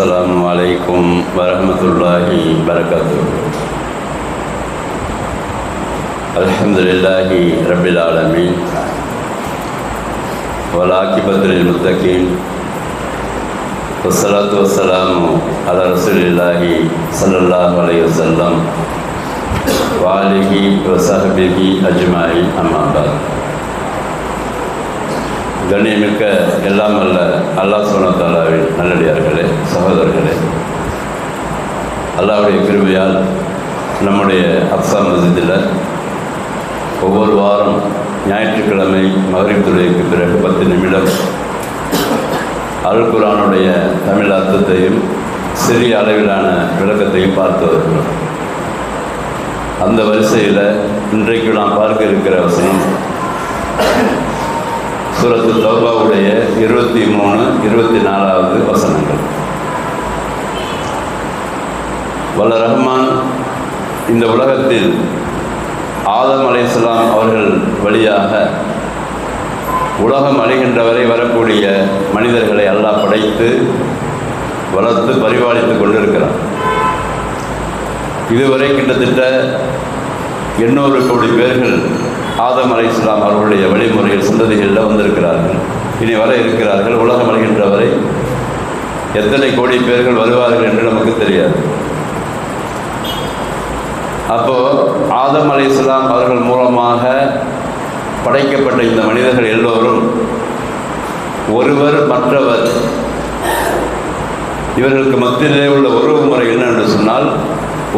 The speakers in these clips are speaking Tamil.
السلام عليكم ورحمة الله وبركاته الحمد لله رب العالمين والعاقبة للمتقين والصلاة والسلام على رسول الله صلى الله عليه وسلم وآله وصحبه أجمعين أما بعد கண்ணியமிக்க எல்லாம் அல்ல அல்லாஹ் சுனத்தாலாவின் நல்லடியார்களே சகோதரர்களே. அல்லாவுடைய கிருமையால் நம்முடைய அப்சா மஸ்ஜிதில் ஒவ்வொரு வாரம் ஞாயிற்றுக்கிழமை மகரிப் பிறகு பத்து நிமிடம் அல் குரானுடைய தமிழ் அர்த்தத்தையும் சிறிய அளவிலான விளக்கத்தையும் பார்த்து வருகிறோம். அந்த வரிசையில் இன்றைக்கு நாம் பார்க்க இருக்கிற வசனம் சூரத்து தௌபாவுடைய இருபத்தி மூணு இருபத்தி நாலாவது வசனங்கள். வல்ல ரஹ்மான் இந்த உலகத்தில் ஆதம் அலையாம் அவர்கள் வழியாக உலகம் அழிகின்ற வரை வரக்கூடிய மனிதர்களை அல்லாஹ் படைத்து வளர்த்து பரிபாலித்து கொண்டிருக்கிறார் இதுவரை கிட்டத்தட்ட எண்ணூறு கோடி பேர்கள் ஆதம் அலை இஸ்லாம் அவர்களுடைய வழிமுறையில் சந்ததிகளில் வந்திருக்கிறார்கள். இனி வர இருக்கிறார்கள் உலகம் அடைகின்ற வரை எத்தனை கோடி பேர்கள் வருவார்கள் என்று நமக்கு தெரியாது. அப்போது ஆதம் அலை இஸ்லாம் அவர்கள் மூலமாக படைக்கப்பட்ட இந்த மனிதர்கள் எல்லோரும் ஒருவர் மற்றவர் இவர்களுக்கு மத்தியிலே உள்ள உறவு முறை என்ன என்று சொன்னால்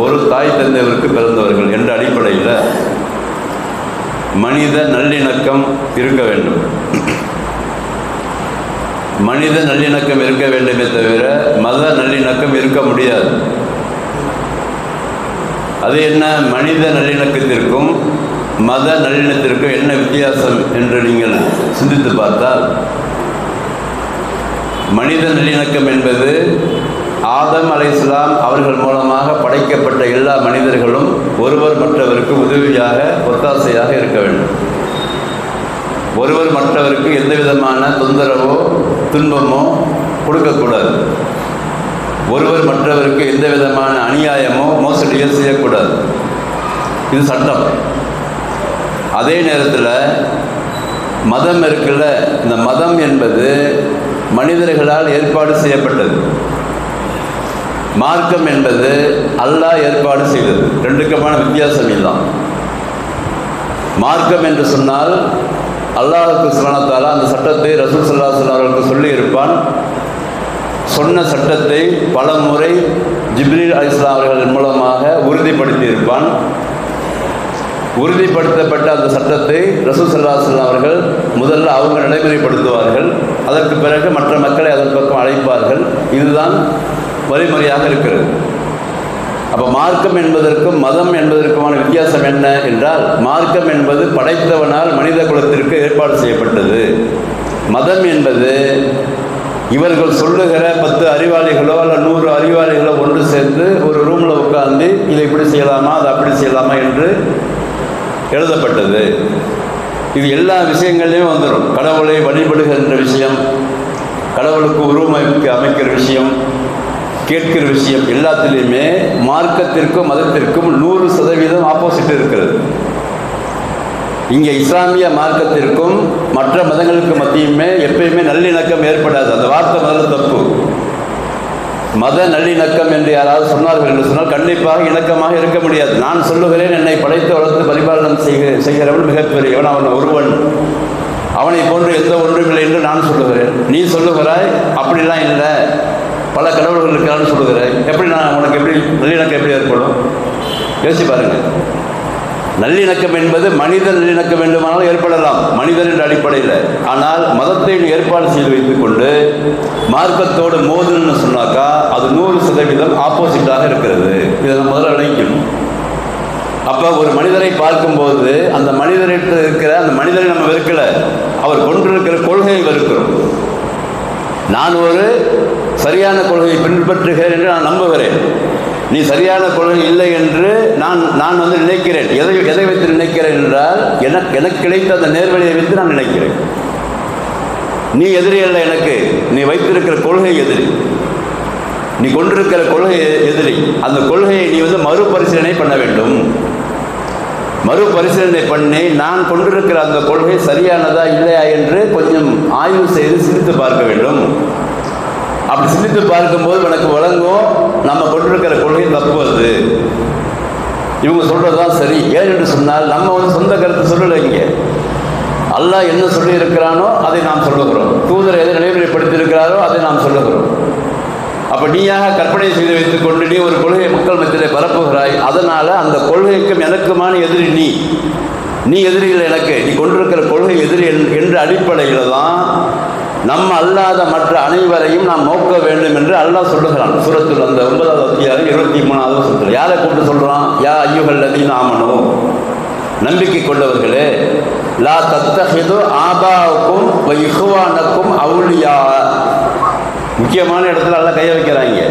ஒரு தாய் தந்தையவருக்கு பிறந்தவர்கள் என்ற அடிப்படையில் மனித நல்லிணக்கம் இருக்க வேண்டும். மனித நல்லிணக்கம் இருக்க வேண்டுமே தவிர மத நல்லிணக்கம் இருக்க முடியாது. அது என்ன? மனித நல்லிணக்கத்திற்கும் மத நல்லிணத்திற்கும் என்ன வித்தியாசம் என்று நீங்கள் சிந்தித்து பார்த்தால் மனித நல்லிணக்கம் என்பது ஆதம் அலை இஸ்லாம் அவர்கள் மூலமாக படைக்கப்பட்ட எல்லா மனிதர்களும் ஒருவர் மற்றவருக்கு உதவியாக ஒத்தாசையாக இருக்க வேண்டும். ஒருவர் மற்றவருக்கு எந்த விதமான தொந்தரவோ துன்பமோ கொடுக்கக்கூடாது. ஒருவர் மற்றவருக்கு எந்த விதமான அநியாயமோ மோசடியோ செய்யக்கூடாது. இது சட்டம். அதே நேரத்தில் மதம் இருக்குல்ல இந்த மதம் என்பது மனிதர்களால் ஏற்பாடு செய்யப்பட்டது. மார்க்கம் என்பது அல்லாஹ் ஏற்பாடு செய்தது. ரெண்டுக்குமான வித்தியாசம் இதுதான். மார்க்கம் என்று சொன்னால் அல்லாஹுக்கு சுரணத்தால் அந்த சட்டத்தை ரசூல் சல்லா அவர்களுக்கு சொல்லி இருப்பான் சொன்ன சட்டத்தை பல முறை ஜிப்ரீல் அலிஸ்லாம் அவர்கள் மூலமாக உறுதிப்படுத்தி இருப்பான் உறுதிப்படுத்தப்பட்ட அந்த சட்டத்தை ரசூல் சல்லா அவர்கள் முதல்ல அவங்க நடைமுறைப்படுத்துவார்கள். அதற்கு பிறகு மற்ற மக்களை அதன் பக்கம் அழைப்பார்கள். இதுதான் வழிமுறையாக இருக்கிறது. அப்போ மார்க்கம் என்பதற்கும் மதம் என்பதற்குமான வித்தியாசம் என்ன என்றால் மார்க்கம் என்பது படைத்தவனால் மனித குலத்திற்கு ஏற்பாடு செய்யப்பட்டது. மதம் என்பது இவர்கள் சொல்லுகிற பத்து அறிவாளிகளோ அல்ல நூறு அறிவாளிகளோ ஒன்று சேர்ந்து ஒரு ரூமில் உட்காந்து இதை இப்படி செய்யலாமா அதை அப்படி செய்யலாமா என்று எழுதப்பட்டது. இது எல்லா விஷயங்கள்லையும் வந்துடும் கடவுளை வழிபடுகின்ற விஷயம் கடவுளுக்கு உருவமைப்பு அமைக்கிற விஷயம் கேட்கிற விஷயம் எல்லாத்திலையுமே மார்க்கத்திற்கும் மதத்திற்கும் நூறு சதவீதம் ஆப்போசிட் இருக்கிறது. இங்கே இஸ்லாமிய மார்க்கத்திற்கும் மற்ற மதங்களுக்கு மத்தியுமே எப்பயுமே நல்லிணக்கம் ஏற்படாது. அந்த வார்த்தை முதல்ல தப்பு. மத நல்லிணக்கம் என்று யாராவது சொன்னார்கள் என்று சொன்னால் கண்டிப்பாக இணக்கமாக இருக்க முடியாது. நான் சொல்லுகிறேன் என்னை படைத்து வளர்த்து பரிபாலனம் செய்கிற செய்கிறவன் மிகப்பெரியவன் அவன் ஒருவன். அவனை போன்று எந்த ஒன்றும் இல்லை என்று நான் சொல்லுகிறேன். நீ சொல்லுகிறாய் அப்படிலாம் இல்லை. பல கடவுள்கள் இருக்கிறான்னு சொல்லுகிறேன். எப்படி நான் உனக்கு எப்படி நல்லிணக்கம் எப்படி ஏற்படும்? யோசிச்சு பாருங்கள் நல்லிணக்கம் என்பது மனித நல்லிணக்கம் வேண்டுமானால் ஏற்படலாம். மனிதன் என்ற அடிப்படையில். ஆனால் மதத்தை ஏற்பாடு செய்து வைத்துக் கொண்டு மார்க்கத்தோடு மோதுன்னு சொன்னாக்கா அது நூறு சதவீதம் ஆப்போசிட்டாக இருக்கிறது. இதை நம்ம முதல்ல நினைக்கணும் அப்போ ஒரு மனிதரை பார்க்கும்போது அந்த மனிதர்கிட்ட இருக்கிற அந்த மனிதரை நம்ம வெறுக்கலை. அவர் கொண்டிருக்கிற கொள்கையை வெறுக்கிறோம். நான் ஒரு சரியான கொள்கையை பின்பற்றுகிறேன் என்று நான் நம்புகிறேன். நீ சரியான கொள்கை இல்லை என்று நான் நான் வந்து நினைக்கிறேன். எதை எதை வைத்து நினைக்கிறேன் என்றால் எனக்கு எனக்கு கிடைத்த அந்த நேர்வழியை வைத்து நான் நினைக்கிறேன். நீ எதிரி அல்ல எனக்கு. நீ வைத்திருக்கிற கொள்கை எதிரி. நீ கொண்டிருக்கிற கொள்கை எதிரி. அந்த கொள்கையை நீ வந்து மறுபரிசீலனை பண்ண வேண்டும். மறுபரிசீலனை பண்ணி நான் கொண்டிருக்கிற அந்த கொள்கை சரியானதா இல்லையா என்று கொஞ்சம் ஆய்வு செய்து சிந்தித்து பார்க்க வேண்டும். அப்படி சிந்தித்து பார்க்கும்போது எனக்கு வழங்கும் நம்ம கொண்டிருக்கிற கொள்கை தப்பு அது. இவங்க சொல்றதுதான் சரி. ஏன் என்று சொன்னால் நம்ம வந்து சொந்த கருத்து சொல்லலை இங்கே. அல்லாஹ் என்ன சொல்லி இருக்கிறானோ அதை நாம் சொல்லுகிறோம் தூதர் எதை நடைமுறைப்படுத்தியிருக்கிறாரோ அதை நாம் சொல்லுகிறோம் அப்ப நீயாக கற்பனை செய்து வைத்துக் கொண்டு நீ ஒரு கொள்கையை மக்கள் மத்தியிலே பரப்புகிறாய். அதனால அந்த கொள்கைக்கும் எனக்குமான எதிரி நீ. நீ எதிரிகள் எனக்கு. நீ கொண்டிருக்கிற கொள்கை எதிரி என்- என்ற அடிப்படையில் தான் நம்ம அல்லாத மற்ற அனைவரையும் நாம் நோக்க வேண்டும் என்று அல்லாஹ் சொல்லுகிறான். சூரத்தில் அந்த ஒன்பதாவது அத்தியாயம் இருபத்தி மூணாவது சொல்கிறார் யாரை கூப்பிட்டு சொல்றான்? யா ஐயுகள் நதியின் ஆமனும் நம்பிக்கை கொண்டவர்களே லா தத்தஹிது ஆபாவுக்கும் இஹ்வானக்கும் அவுளியா முக்கியமான இடத்துல எல்லாம் கையை வைக்கிறாங்க.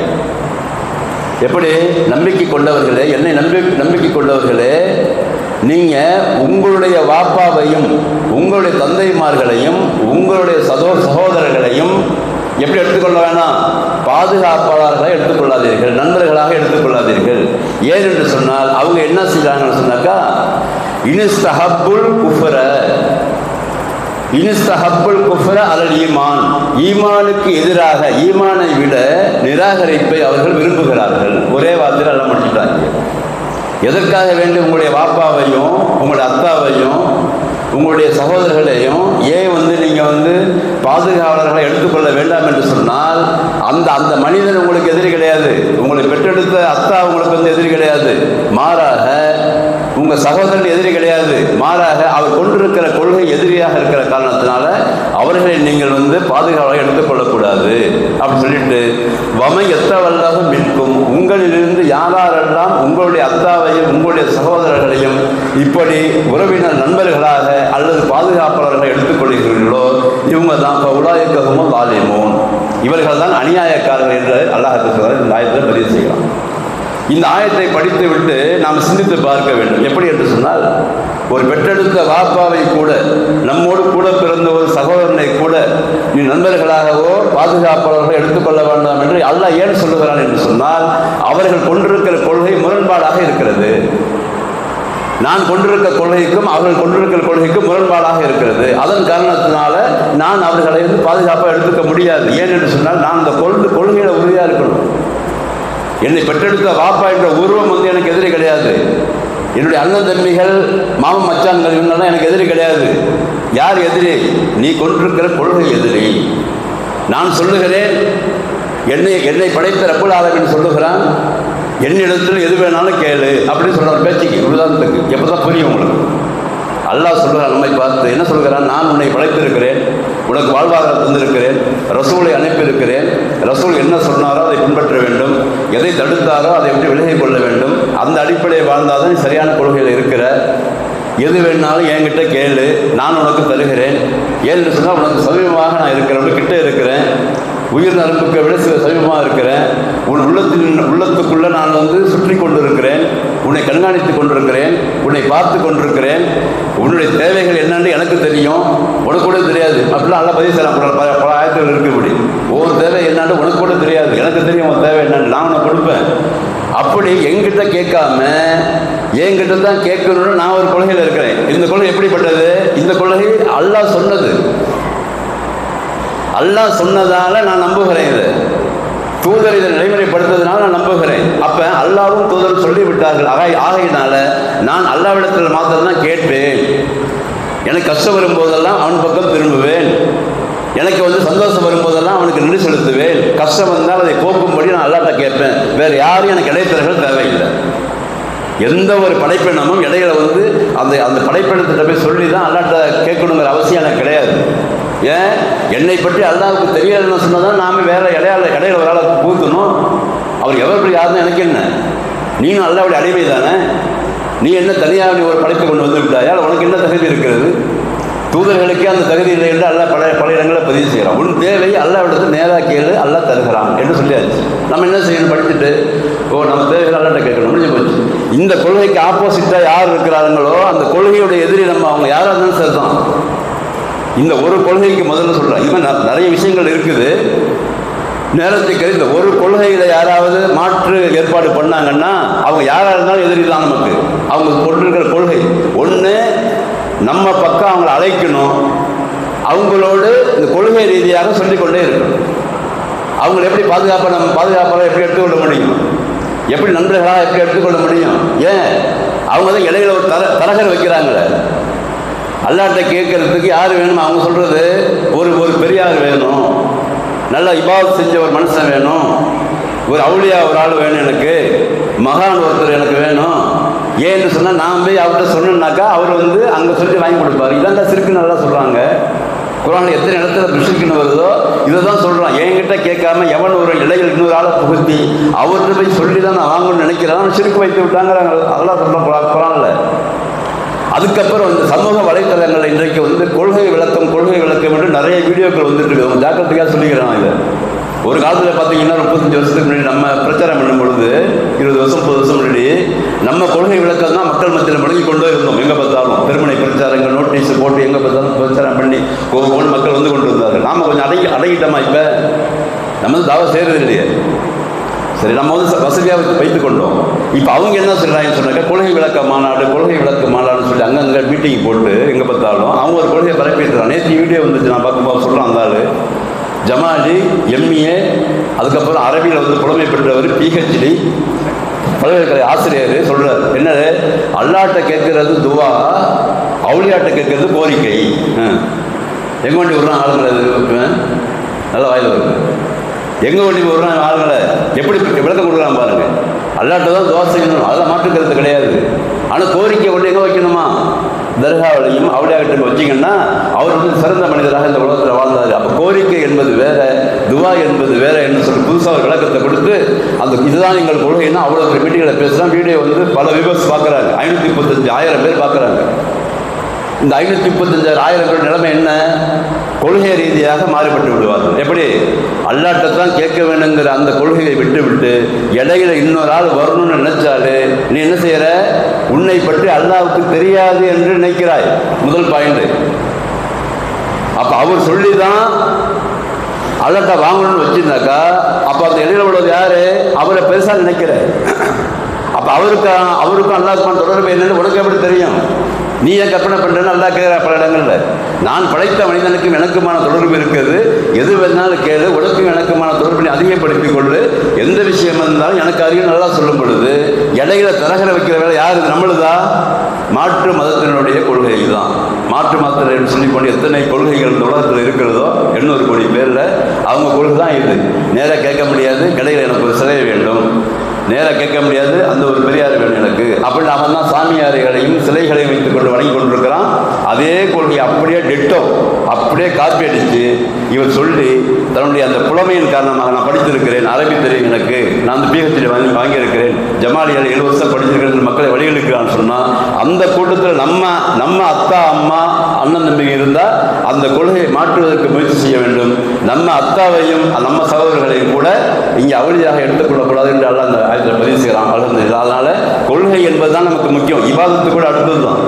எப்படி? நம்பிக்கை கொண்டவர்களே என்னை நம்பி நம்பிக்கை கொண்டவர்களே நீங்கள் உங்களுடைய வாப்பாவையும் உங்களுடைய தந்தைமார்களையும் உங்களுடைய சதோ சகோதரர்களையும் எப்படி எடுத்துக்கொள்ள வேணாம்? பாதுகாப்பாளர்களாக எடுத்துக்கொள்ளாதீர்கள் நண்பர்களாக எடுத்துக்கொள்ளாதீர்கள். ஏன் என்று சொன்னால் அவங்க என்ன செய்கிறாங்கன்னு சொன்னாக்கா இனிஸ்தஹபுல் குஃபர. இனிஸ்தஹப்புல் குஃபர அலல் ஈமான். ஈமானுக்கு எதிராக ஈமானை விட நிராகரிப்பை அவர்கள் விரும்புகிறார்கள். ஒரே வார்த்தையில் எல்லாம் மாட்டாங்க எதற்காக வேண்டி உங்களுடைய வாப்பாவையும் உங்களுடைய அத்தாவையும் உங்களுடைய சகோதரர்களையும் ஏன் வந்து நீங்கள் வந்து பாதுகாவலர்களை எடுத்துக்கொள்ள வேண்டாம் என்று சொன்னால் அந்த அந்த மனிதன் உங்களுக்கு எதிரி கிடையாது. உங்களை பெற்றெடுத்த அத்தா உங்களுக்கு வந்து எதிரி கிடையாது. மாறாக உங்கள் சகோதரன் எதிரி கிடையாது. மாறாக அவர் கொண்டிருக்கிற உங்களுக்கு எதிரியாக இருக்கிற காரணத்தினால அவர்களை நீங்கள் வந்து பாதுகாப்பாக எடுத்துக்கொள்ளக்கூடாது. அப்படி சொல்லிட்டு வமை எத்தவல்லாக மீட்கும் உங்களிலிருந்து யாரெல்லாம் உங்களுடைய அத்தாவையும் உங்களுடைய சகோதரர்களையும் இப்படி உறவினர் நண்பர்களாக அல்லது பாதுகாப்பாளர்களை எடுத்துக்கொள்கிறீர்களோ இவங்க தான் உலாயக்ககமும் லாலிமோன் இவர்கள் தான் அநியாயக்காரர்கள் என்று அல்லாஹ் இந்த ஆயத்தில் பதிவு செய்யலாம். இந்த ஆயத்தை படித்து விட்டு நாம் சிந்தித்து பார்க்க வேண்டும். எப்படி என்று சொன்னால் ஒரு பெற்றெடுத்த வாப்பாவை கூட நம்மோடு கூட பிறந்த ஒரு சகோதரனை கூட நீ நண்பர்களாகவோ பாதுகாப்பாளர்களோ எடுத்துக்கொள்ள வேண்டாம் என்று அல்லாஹ் ஏன் சொல்லுகிறான் என்று சொன்னால் அவர்கள் கொண்டிருக்கிற கொள்கை முரண்பாடாக இருக்கிறது. நான் கொண்டிருக்க கொள்கைக்கும் அவர்கள் கொண்டிருக்கிற கொள்கைக்கும் முரண்பாடாக இருக்கிறது. அதன் காரணத்தினால நான் அவர்களை வந்து பாதுகாப்பாக எடுத்துக்க முடியாது. ஏன் என்று சொன்னால் நான் அந்த கொள்கை கொள்கையில உறுதியாக இருக்கணும். என்னை பெற்றெடுத்த வாப்பா என்ற உருவம் வந்து எனக்கு எதிரி கிடையாது. என்னுடைய அண்ணன் தம்பிகள் மாமன் மச்சான்கள் இவங்கெல்லாம் எனக்கு எதிரி கிடையாது. யார் எதிரி? நீ கொண்டிருக்கிற கொள்கை எதிரி. நான் சொல்லுகிறேன் என்னை என்னை படைத்த ரப்புல் ஆலமின் சொல்லுகிறான் என்னிடத்தில் எது வேணாலும் கேளு அப்படின்னு சொல்ற பேச்சுக்கு. உதாரணத்துக்கு எப்பதான் புரியும் உங்களுக்கு? அல்லாஹ் சொல்கிறான் நம்மை பார்த்து என்ன சொல்கிறான்? நான் உன்னை படைத்திருக்கிறேன் உனக்கு வாழ்வாதாரம் தந்திருக்கிறேன் ரசூலை அனுப்பியிருக்கிறேன் ரசூல் என்ன சொன்னாரோ அதை பின்பற்ற வேண்டும் எதை தடுத்தாரோ அதை விட்டு விலகிக் கொள்ள வேண்டும். அந்த அடிப்படையை வாழ்ந்தால் தான் நீ சரியான கொள்கையில் இருக்கிற. எது வேணாலும் என்கிட்ட கேளு நான் உனக்கு தருகிறேன். ஏன்னு சொன்னால் உனக்கு சமீபமாக நான் இருக்கிறேன் உனக்கு கிட்ட இருக்கிறேன். உயிர் நரம்புக்கு விட சில சமீபமாக இருக்கிறேன். உன் உள்ளத்தின் உள்ளத்துக்குள்ளே நான் வந்து சுற்றி கொண்டிருக்கிறேன். உன்னை கண்காணித்து கொண்டிருக்கிறேன். உன்னை பார்த்து கொண்டிருக்கிறேன். உன்னுடைய தேவைகள் என்னன்னு எனக்கு தெரியும். உனக்கு கூட தெரியாது. அப்படிலாம் நல்லா பதிவு செய்யலாம் பல ஆயிரத்தில் இருக்கு இப்படி. ஒவ்வொரு தேவை என்னன்னு உனக்கு கூட தெரியாது. எனக்கு தெரியும் உன் தேவை என்னன்னு நான் உனக்கு கொடுப்பேன் அப்படி என்கிட்ட கேட்காம என்கிட்ட தான் கேட்கணும்னு நான் ஒரு கொள்கையில் இருக்கிறேன். இந்த கொள்கை எப்படிப்பட்டது? இந்த கொள்கை அல்லாஹ் சொன்னது. அல்லாஹ் சொன்னதால நான் நம்புகிறேன் இது. தூதர் இதை நடைமுறைப்படுத்துறதுனால நான் நம்புகிறேன். அப்போ அல்லாவும் தூதரும் சொல்லிவிட்டார்கள். ஆக ஆகையினால நான் அல்லாவிடத்தில் மாத்திரம் தான் கேட்பேன். எனக்கு கஷ்டம் வரும்போதெல்லாம் அவன் பக்கம் திரும்புவேன். எனக்கு வந்து சந்தோஷம் வரும்போதெல்லாம் அவனுக்கு நின்று செலுத்துவேன். கஷ்டம் வந்தால் அதை போக்கும்படி நான் அல்லாட்ட கேட்பேன். வேறு யாரும் எனக்கு இடைத்தரர்கள் தேவையில்லை. எந்த ஒரு படைப்பினமும் இடையில வந்து அந்த அந்த படைப்பினத்திட்ட போய் சொல்லி தான் அல்லாட்ட கேட்கணுங்கிற அவசியம் எனக்கு கிடையாது. ஏன்? என்னை பற்றி அல்லாவுக்கு தெரியாதுன்னு சொன்னதான் நாம வேற இடையாள இடையில ஒரு ஆளை பூத்தணும் அவர் எவர் யாருன்னு எனக்கு என்ன? நீனும் அல்லாவுடைய அடிமை தானே நீ என்ன தனியாக நீ ஒரு படைப்பை கொண்டு வந்து விட்டாயா? உனக்கு என்ன தகுதி இருக்கிறது? தூதர்களுக்கே அந்த தகுதி இல்லை என்று அல்லாஹ் பல பல இடங்களில் பதிவு செய்கிறான். உன் தேவை அல்லாவிடத்தில் நேராக கேளு அல்லா தருகிறான் என்று சொல்லியாச்சு. நம்ம என்ன செய்யணும்? படிச்சுட்டு ஓ நம்ம தேவைகள் அல்லாட்ட கேட்கணும். முடிஞ்சு போச்சு. இந்த கொள்கைக்கு ஆப்போசிட்டாக யார் இருக்கிறாங்களோ அந்த கொள்கையோட எதிரி நம்ம அவங்க யாராக இருந்தாலும் சரிதான். இந்த ஒரு கொள்கைக்கு முதல்ல சொல்கிறேன் இது நிறைய விஷயங்கள் இருக்குது. நேரத்தை கருதி இந்த ஒரு கொள்கையில் யாராவது மாற்று ஏற்பாடு பண்ணாங்கன்னா அவங்க யாராக இருந்தாலும் எதிரி தான் நமக்கு. அவங்க கொண்டிருக்கிற கொள்கை. ஒன்று நம்ம பக்கம் அவங்கள அழைக்கணும். அவங்களோடு இந்த கொள்கை ரீதியாக சொல்லிக்கொண்டே இருக்கணும். அவங்களை எப்படி பாதுகாப்பாக நம்ம பாதுகாப்பாக எப்படி எடுத்துக்கொள்ள முடியும்? எப்படி நண்பர்களாக எப்படி எடுத்துக்கொள்ள முடியும்? ஏன்? அவங்க தான் இடையில ஒரு தர தரகர் வைக்கிறாங்களே. அல்லாட்ட கேட்கறதுக்கு யார் வேணும்? அவங்க சொல்கிறது ஒரு ஒரு பெரியார் வேணும். நல்ல இபாத் செஞ்ச ஒரு மனுஷன் வேணும். ஒரு அவுளியா ஒரு ஆள் வேணும் எனக்கு. மகான் ஒருத்தர் எனக்கு வேணும். ஏன்னு சொன்னால் நான் போய் அவர்கிட்ட சொன்னேன்னாக்கா அவர் வந்து அங்கே சொல்லி வாங்கி கொடுப்பார். இதான் தான் சிறுக்கு நல்லா சொல்கிறாங்க குரான் எத்தனை இடத்துல பிஷுக்குன்னு வருதோ இதை தான் சொல்கிறான் என்கிட்ட கேட்காம எவன் ஒரு இடையில் இன்னொரு ஆளை புகுத்தி அவர்கிட்ட போய் சொல்லி தான் நான் வாங்கணும்னு நினைக்கிறேன். சிறுக்கு வைத்து விட்டாங்கிறாங்க. அதெல்லாம் சொல்கிறோம் குரானில். அதுக்கப்புறம் வந்து சமூக வலைத்தளங்கள் இன்றைக்கு வந்து கொள்கை விளக்கம் கொள்கை விளக்கம் என்று நிறைய வீடியோக்கள் வந்துட்டு இருக்கு. ஜாக்கிரத்துக்காக ஜாக்கிரதையாக சொல்லிக்கிறேன் இதை. ஒரு காலத்தில் பார்த்தீங்கன்னா முப்பத்தஞ்சு வருஷத்துக்கு முன்னாடி நம்ம பிரச்சாரம் பண்ணும் பொழுது இருபது வருஷம் முப்பது வருஷம் முன்னாடி நம்ம கொள்கை விளக்கம் தான் மக்கள் மத்தியில் முடங்கி கொண்டே இருந்தோம். எங்கே பார்த்தாலும் பெருமனை பிரச்சாரங்கள் நோட்டீஸ் போட்டு எங்கே பார்த்தாலும் பிரச்சாரம் பண்ணி ஒவ்வொரு மக்கள் வந்து கொண்டு வந்தார் நாம் கொஞ்சம் அடங்கி அடங்கிட்டோமா இப்போ? நம்ம வந்து தாவா செய்கிறது இல்லையே. சரி நம்ம வந்து வசதியாக வச்சு வைத்துக் கொண்டோம். இப்போ அவங்க என்ன சொல்கிறாங்கன்னு சொன்னாக்க கொள்கை விளக்க மாநாடு கொள்கை விளக்க மாநாடுன்னு சொல்லி அங்கங்கே மீட்டிங் போட்டு எங்கே பார்த்தாலும் அவங்க ஒரு கொள்கையை பரப்பிட்டுறாங்க நேற்று வீடியோ வந்துச்சு நான் பார்க்கும்போது சொல்கிறேன் அந்த ஆள். ஜமாலி எம்ஏ அதுக்கப்புறம் அரபியில் வந்து புலமை பெற்றவர் பிஹெச்டி. பல்கலைக்கழக ஆசிரியர் சொல்கிறார் என்னது? அல்லாட்ட கேட்கறது துவா அவுளியாட்ட கேட்கறது கோரிக்கை. எங்கே வண்டி விடுறான் ஆளுங்களை? நல்லா நல்ல வாயில் வரும். எங்கே வண்டி விடுறான் ஆளுங்களை? எப்படி விளக்கம் கொடுக்குறான் பாருங்கள் அல்லாட்ட தான் துவா செய்யணும். அதெல்லாம் மாற்றுக்கிறது கிடையாது. ஆனால் கோரிக்கை ஒன்று எங்கே வைக்கணும்? தர்காவிலையும் அவளியாகிட்ட வச்சிங்கன்னா அவர் வந்து சிறந்த மனிதராக இந்த உலகத்தில் வாழ்ந்தார். அப்போ கோரிக்கை என்பது வேற துவா என்பது வேற என்று சொல்லி புதுசாக ஒரு விளக்கத்தை கொடுத்து அந்த இதுதான் எங்கள் கொள்கைன்னா அவ்வளோ ஒரு மீட்டிங்களை பேசுகிறோம் வீடியோ வந்து பல விபர்ஸ் பார்க்குறாங்க. ஐநூற்றி முப்பத்தஞ்சு ஆயிரம் பேர் பார்க்குறாங்க. இந்த ஐநூற்றி முப்பத்தஞ்சாயிரம் ஆயிரம் பேர் நிலைமை என்ன? கொள்கை ரீதியாக மாறுபட்டு விடுவார்கள். எப்படி? அல்லாட்ட தான் கேட்க வேணுங்கிற அந்த கொள்கையை விட்டு விட்டு இடையில இன்னொரு ஆள் வரணும்னு நினைச்சாலே நீ என்ன செய்யற? உன்னை பற்றி அல்லாவுக்கு தெரியாது என்று நினைக்கிறாய். முதல் பாயிண்ட் அப்ப அவர் சொல்லி தான் அல்லாட்ட வாங்கணும்னு வச்சிருந்தாக்கா அப்ப அந்த இடையில உள்ளது யாரு? அவரை பெருசா நினைக்கிற அப்ப அவருக்கு அவருக்கும் அல்லாஹ்க்கும் தொடர்பு என்னன்னு உனக்கு எப்படி தெரியும்? நீ ஏன் கற்பனை பண்ணுறேன்னு நல்லா கேட்குற பல இடங்கள்ல. நான் படைத்த மனிதனுக்கும் எனக்குமான தொடர்பு இருக்கிறது எது வேணாலும் கேளு உனக்கும் எனக்குமான தொடர்பை அதிகப்படுத்திக் கொள்ளு. எந்த விஷயம் இருந்தாலும் எனக்கு அறிவு நல்லா சொல்லும் பொழுது இடையில தரகர வைக்கிற வேலை யார்? நம்மளுதா? மாற்று மதத்தினுடைய கொள்கைகள் தான் மாற்று மதத்தினர் சொல்லி கொண்டு எத்தனை கொள்கைகள் இந்த உலகத்தில் இருக்கிறதோ எண்ணூறு கோடி பேரில் அவங்க கொள்கை தான் இது. நேராக கேட்க முடியாது கடையில் எனக்கு ஒரு சிலை வேண்டும். நேராக கேட்க முடியாது. அந்த ஒரு பெரியார் வேணும் எனக்கு. அப்படி அவன் தான் சாமியாரைகளையும் சிலைகளையும் வைத்துக் கொண்டு வணங்கி கொண்டிருக்கிறான் அதே கொள்கை அப்படியே டெட்டோ அப்படியே காப்பி அடித்து இவர் சொல்லி தன்னுடைய அந்த புலமையின் காரணமாக நான் படித்திருக்கிறேன். அரபி தெரியும் எனக்கு. நான் அந்த பிஹெச்டி வாங்கி வாங்கியிருக்கிறேன். ஜமாலியால் ஏழு வருஷம் படிச்சிருக்கிறேன் மக்களை வழிகளுக்கிறான்னு சொன்னால் அந்த கூட்டத்தில் நம்ம நம்ம அத்தா அம்மா அண்ணன் தம்பி இருந்தால் அந்த கொள்கையை மாற்றுவதற்கு முயற்சி செய்ய வேண்டும். நம்ம அத்தாவையும் நம்ம சகோதரர்களையும் கூட இங்கே அவதியாக எடுத்துக்கொள்ளக்கூடாது என்று அல்ல அந்த ஆயத்தில் பதிவு செய்கிறான் அலமது அதனால கொள்கை என்பது தான் நமக்கு முக்கியம். இவாதத்து கூட அடுத்தது தான்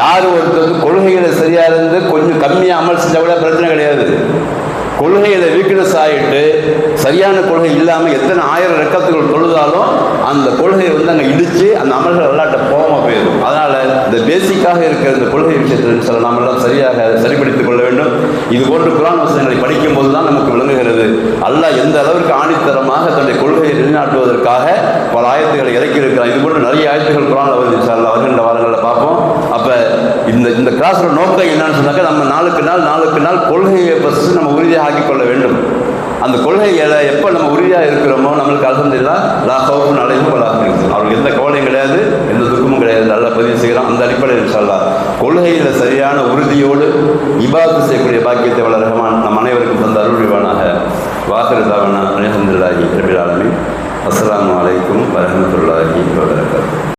யார் ஒருத்தர் கொள்கைகளை சரியாக இருந்து கொஞ்சம் கம்மியாக அமல் செஞ்சால் கூட பிரச்சனை கிடையாது. கொள்கையில் வீக்னஸ் ஆகிட்டு சரியான கொள்கை இல்லாமல் எத்தனை ஆயிரம் ரெக்கத்துகள் தொழுதாலும் அந்த கொள்கையை வந்து அங்கே இடித்து அந்த அமல்கள் விளையாட்ட போகாமல் போயிடும். அதனால் இந்த பேசிக்காக இருக்கிற இந்த கொள்கை விஷயத்தில் சில நாமெல்லாம் சரியாக அதை சரிப்படுத்திக் கொள்ள வேண்டும். இது போன்ற குரான் வசனங்களை படிக்கும் போது தான் நமக்கு விளங்குகிறது. அல்லாஹ் எந்த அளவிற்கு ஆணித்தரமாக தன்னுடைய கொள்கையை நிலைநாட்டுவதற்காக பல ஆயத்துகளை இறக்கி இருக்கிறார் இது போன்ற நிறைய ஆயத்துகள் குரான் வருது சார் வருகின்ற வாரங்களில் பார்ப்போம். அப்போ இந்த இந்த கிளாஸோட நோக்கம் என்னன்னு சொன்னாக்க நம்ம நாளுக்கு நாள் நாளுக்கு நாள் கொள்கையை ஃபஸ்ட்டு நம்ம உறுதியாக ஆக்கிக் கொள்ள வேண்டும். அந்த கொள்கைகளை எப்போ நம்ம உறுதியாக இருக்கிறோமோ நம்மளுக்கு அலமதுல்லா லா ஹவுஃபுன் அலைஹிம் வலா அவருக்கு எந்த கவலையும் கிடையாது எந்த துக்கமும் கிடையாது. நல்லா பதிவு செய்கிறோம் அந்த அடிப்படையில் சொல்லலாம் கொள்கையில் சரியான உறுதியோடு இபாத்து செய்யக்கூடிய பாக்கியத்தை வள ரஹமான் நம் அனைவருக்கும் தந்த அருள்வானாக வாசல் தாவனா அலமதுல்லாஹி ரபில் ஆலமீன். அஸ்ஸலாமு அலைக்கும்